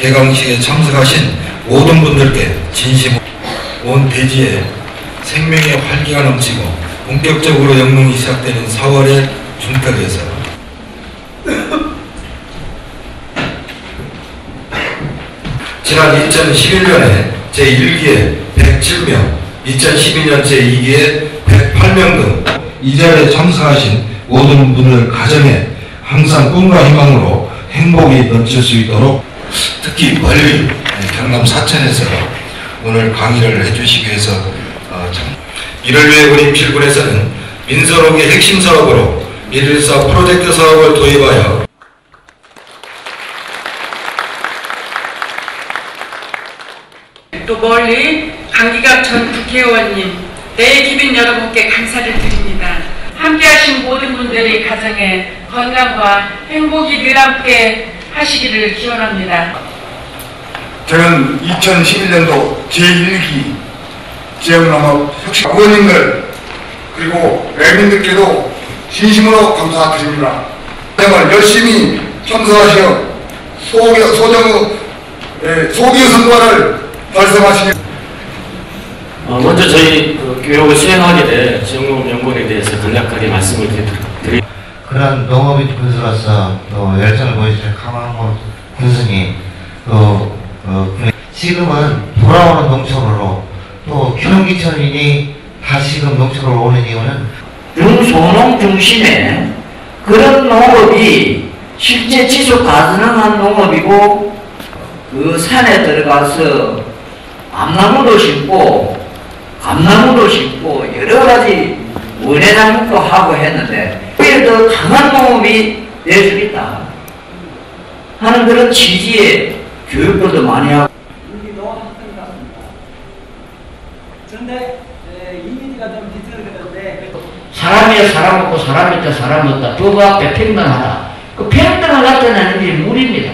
개강식에 참석하신 모든 분들께 진심 온 대지에 생명의 활기가 넘치고 본격적으로 영농이 시작되는 4월의 중턱에서 지난 2011년에 제1기에 107명, 2012년 제2기에 108명 등 이 자리에 참석하신 모든 분들 가정에 항상 꿈과 희망으로 행복이 넘칠 수 있도록 특히 멀리 경남 사천에서 오늘 강의를 해주시기 위해서 어, 참 이를 위해 우리 필군에서는 민서록의 핵심 사업으로 밀일사 프로젝트 사업을 도입하여 또 멀리 강기갑 전 국회의원님, 내 기빈 여러분께 감사를 드립니다. 함께하신 모든 분들의 가정에 건강과 행복이 늘 함께 하시기를 기원합니다. 저는 2011년도 제1기 지역농업 혁신 의원님들 그리고 외민들께도 진심으로 감사드립니다. 정말 열심히 참석하시어 소개, 소정, 예, 소개 성과를 달성하시기 어, 먼저 저희 그 교육을 수행하게 될 지역농업연구원에 대해서 간략하게 말씀을 드리 그런 농업인 군수로서 또 열정을 보여주신 강황호 군수님 또 어, 그- 지금은 돌아오는 농촌으로 또 기농기촌인이 다시금 농촌으로 오는 이유는 중소농 중심의 그런 농업이 실제 지속 가능한 농업이고 그 산에 들어가서 암나무도 심고 감나무도 심고 여러 가지 원예작물도 하고 했는데 오히려 더 강한 농업이 될 수 있다. 하는 그런 취지의 교육들도 많이 하고. 여기 농학생 같습니다. 그런데 에, 이미지가 좀 뒤틀어졌는데 사람이 사람 없고 사람이 있다 사람 없다. 두 앞에 평등하다. 그 나타내는 게 물입니다